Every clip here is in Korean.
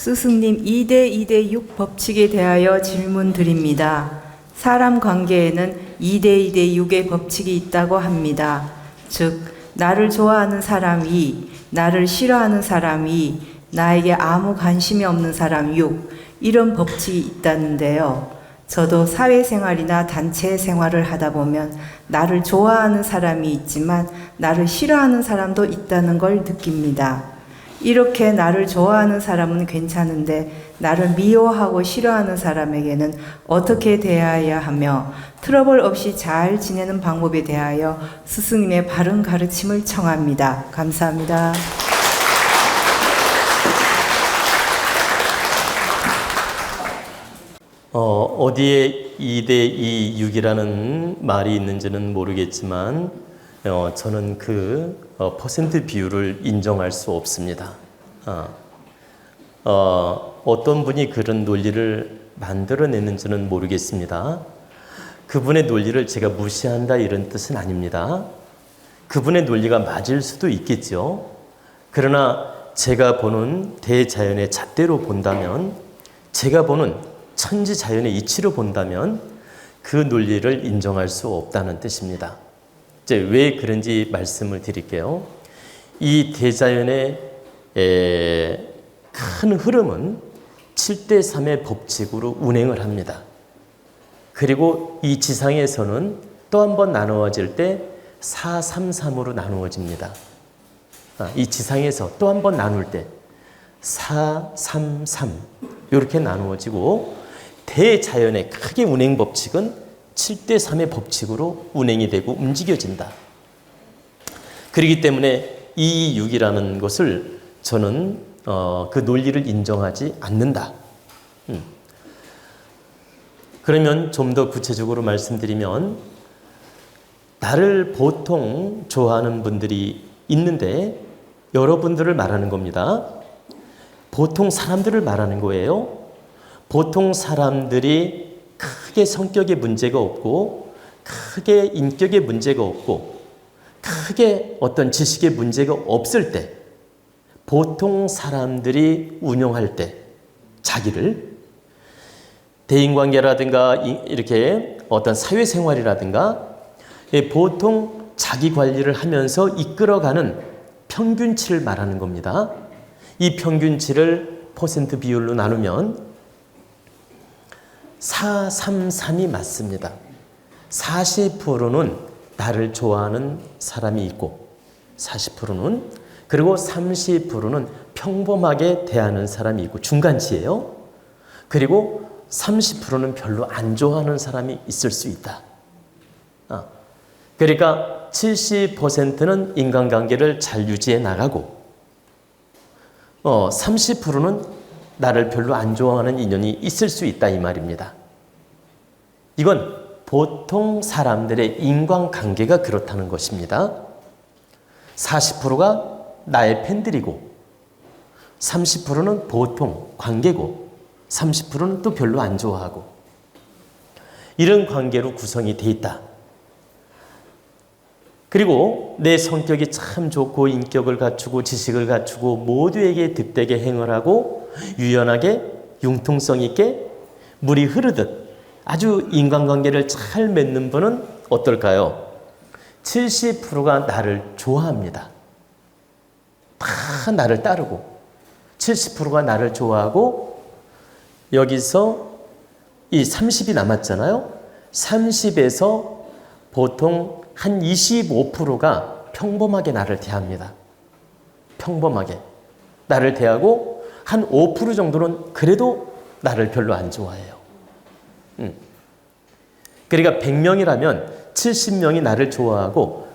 스승님 2대 2대 6 법칙에 대하여 질문 드립니다. 사람 관계에는 2대 2대 6의 법칙이 있다고 합니다. 즉, 나를 좋아하는 사람이, 나를 싫어하는 사람이, 나에게 아무 관심이 없는 사람 6, 이런 법칙이 있다는데요. 저도 사회생활이나 단체 생활을 하다 보면 나를 좋아하는 사람이 있지만 나를 싫어하는 사람도 있다는 걸 느낍니다. 이렇게 나를 좋아하는 사람은 괜찮은데 나를 미워하고 싫어하는 사람에게는 어떻게 대해야 하며 트러블 없이 잘 지내는 방법에 대하여 스승님의 바른 가르침을 청합니다. 감사합니다. 어, 어디에 2대 2 6이라는 말이 있는지는 모르겠지만 어, 저는 그 어, 퍼센트 비율을 인정할 수 없습니다. 어, 어, 어떤 분이 그런 논리를 만들어냈는지는 모르겠습니다. 그분의 논리를 제가 무시한다 이런 뜻은 아닙니다. 그분의 논리가 맞을 수도 있겠죠. 그러나 제가 보는 대자연의 잣대로 본다면, 제가 보는 천지 자연의 이치로 본다면 그 논리를 인정할 수 없다는 뜻입니다. 이제 왜 그런지 말씀을 드릴게요. 이 대자연의 에, 큰 흐름은 7대 3의 법칙으로 운행을 합니다. 그리고 이 지상에서는 또 한 번 나누어질 때 4, 3, 3으로 나누어집니다. 아, 이 지상에서 또 한 번 나눌 때 4, 3, 3 이렇게 나누어지고 대자연의 크게 운행 법칙은 7대 3의 법칙으로 운행이 되고 움직여진다. 그렇기 때문에 이 6이라는 것을 저는 어, 그 논리를 인정하지 않는다. 음. 그러면 좀 더 구체적으로 말씀드리면 나를 보통 좋아하는 분들이 있는데 여러분들을 말하는 겁니다. 보통 사람들을 말하는 거예요. 보통 사람들이 크게 성격에 문제가 없고 크게 인격에 문제가 없고 크게 어떤 지식에 문제가 없을 때 보통 사람들이 운영할 때 자기를 대인관계라든가 이- 이렇게 어떤 사회생활이라든가 예, 보통 자기 관리를 하면서 이끌어가는 평균치를 말하는 겁니다. 이 평균치를 퍼센트 비율로 나누면 4, 3, 3이 맞습니다. 40%는 나를 좋아하는 사람이 있고 40%는 그리고 30%는 평범하게 대하는 사람이 있고 중간치예요. 그리고 30%는 별로 안 좋아하는 사람이 있을 수 있다. 아, 그러니까 70%는 인간관계를 잘 유지해 나가고 어, 30%는 나를 별로 안 좋아하는 인연이 있을 수 있다 이 말입니다. 이건 보통 사람들의 인간관계가 그렇다는 것입니다. 40%가 나의 팬들이고 30%는 보통 관계고 30%는 또 별로 안 좋아하고 이런 관계로 구성이 돼 있다. 그리고 내 성격이 참 좋고 인격을 갖추고 지식을 갖추고 모두에게 득되게 행을 하고 유연하게 융통성 있게 물이 흐르듯 아주 인간관계를 잘 맺는 분은 어떨까요? 70%가 나를 좋아합니다. 다 나를 따르고 70%가 나를 좋아하고 여기서 이 30이 남았잖아요. 30에서 보통 한 25%가 평범하게 나를 대합니다. 평범하게. 나를 대하고 한 5% 정도는 그래도 나를 별로 안 좋아해요. 음. 그러니까 100명이라면 70명이 나를 좋아하고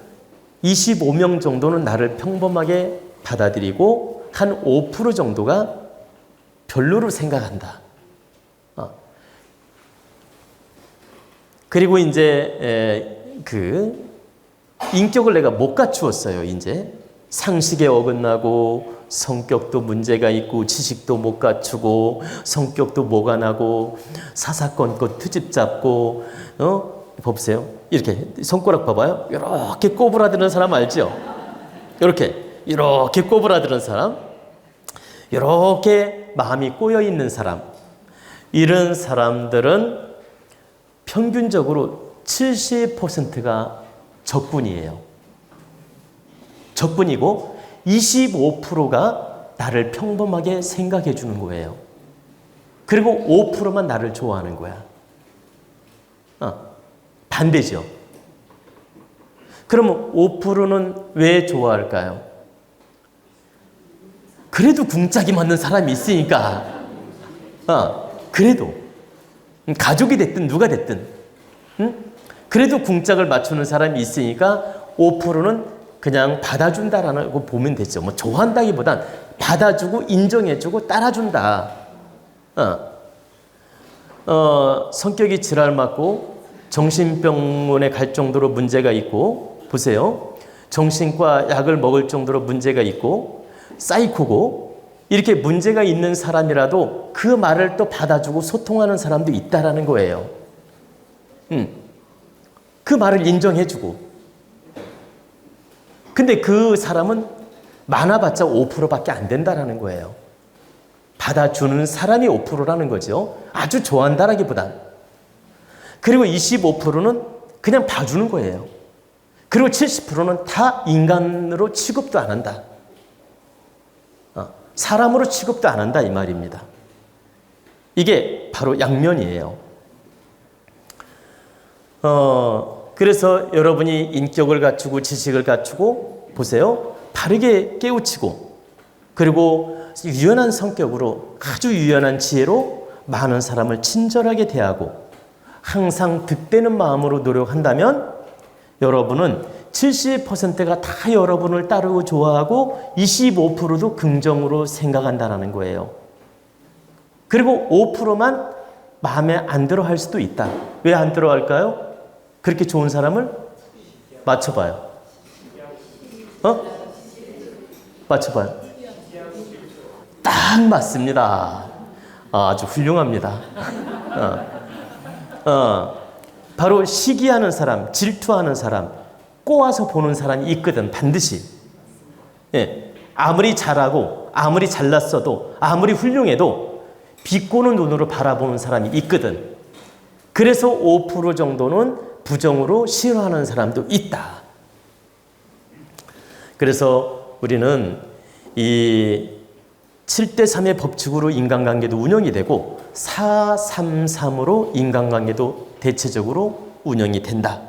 25명 정도는 나를 평범하게 받아들이고 한 5% 정도가 별로로 생각한다. 어. 그리고 이제 에, 그 인격을 내가 못 갖추었어요. 이제 상식에 어긋나고 성격도 문제가 있고 지식도 못 갖추고 성격도 뭐가 나고 사사건건 트집 잡고 어 보세요. 이렇게 손가락 봐봐요. 이렇게 꼬부라드는 사람 알죠? 이렇게 이렇게 꼬부라드는 사람 이렇게 마음이 꼬여 있는 사람, 이런 사람들은 평균적으로 70%가 적군이에요. 적군이고 25%가 나를 평범하게 생각해 주는 거예요. 그리고 5%만 나를 좋아하는 거야. 어, 반대죠. 그러면 5%는 왜 좋아할까요? 그래도 궁짝이 맞는 사람이 있으니까. 어, 그래도. 음, 가족이 됐든 누가 됐든. 응? 그래도 궁짝을 맞추는 사람이 있으니까 5%는 그냥 받아준다라는 거 보면 되죠. 뭐 좋아한다기보단 받아주고 인정해주고 따라준다. 어. 어, 성격이 지랄 맞고 정신병원에 갈 정도로 문제가 있고 보세요. 정신과 약을 먹을 정도로 문제가 있고 사이코고 이렇게 문제가 있는 사람이라도 그 말을 또 받아주고 소통하는 사람도 있다라는 거예요. 음. 그 말을 인정해주고. 근데 그 사람은 많아봤자 5%밖에 안 된다라는 거예요. 받아주는 사람이 5%라는 거죠. 아주 좋아한다라기보단. 그리고 25%는 그냥 봐주는 거예요. 그리고 70%는 다 인간으로 취급도 안 한다. 어, 사람으로 취급도 안 한다 이 말입니다. 이게 바로 양면이에요. 어, 그래서 여러분이 인격을 갖추고 지식을 갖추고 보세요. 바르게 깨우치고 그리고 유연한 성격으로 아주 유연한 지혜로 많은 사람을 친절하게 대하고 항상 득되는 마음으로 노력한다면 여러분은 70%가 다 여러분을 따르고 좋아하고 25%도 긍정으로 생각한다는 거예요. 그리고 5%만 마음에 안 들어 할 수도 있다. 왜 안 들어 할까요? 그렇게 좋은 사람을 맞춰봐요. 어? 맞춰봐요. 딱 맞습니다. 아, 아주 훌륭합니다. 어, 어, 바로 시기하는 사람, 질투하는 사람, 꼬아서 보는 사람이 있거든, 반드시. 예, 아무리 잘하고, 아무리 잘났어도, 아무리 훌륭해도, 비꼬는 눈으로 바라보는 사람이 있거든. 그래서 5% 정도는 부정으로 싫어하는 사람도 있다. 그래서 우리는 이 7대 3의 법칙으로 인간관계도 운영이 되고 433으로 인간관계도 대체적으로 운영이 된다.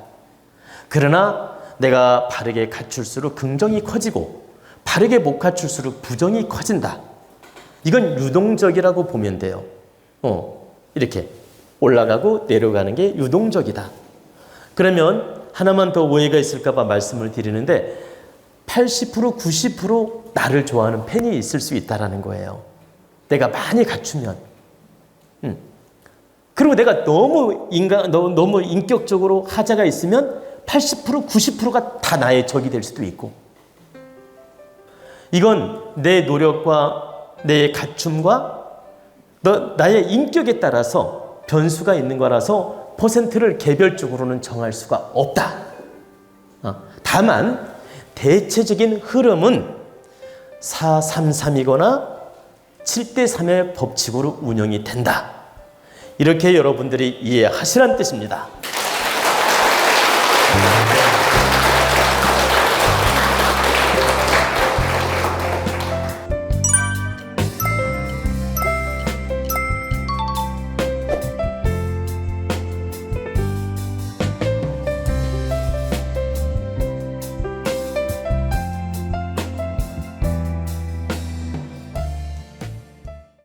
그러나 내가 바르게 갖출수록 긍정이 커지고 바르게 못 갖출수록 부정이 커진다. 이건 유동적이라고 보면 돼요. 어, 이렇게 올라가고 내려가는 게 유동적이다. 그러면 하나만 더 오해가 있을까봐 말씀을 드리는데 80% 90% 나를 좋아하는 팬이 있을 수 있다라는 거예요. 내가 많이 갖추면. 음. 그리고 내가 너무 인간 너무, 인격적으로 하자가 있으면 80% 90%가 다 나의 적이 될 수도 있고. 이건 내 노력과 내 갖춤과 너, 나의 인격에 따라서 변수가 있는 거라서 퍼센트를 개별적으로는 정할 수가 없다. 어, 다만 대체적인 흐름은 433이거나 7대 3의 법칙으로 운영이 된다. 이렇게 여러분들이 이해하시란 뜻입니다.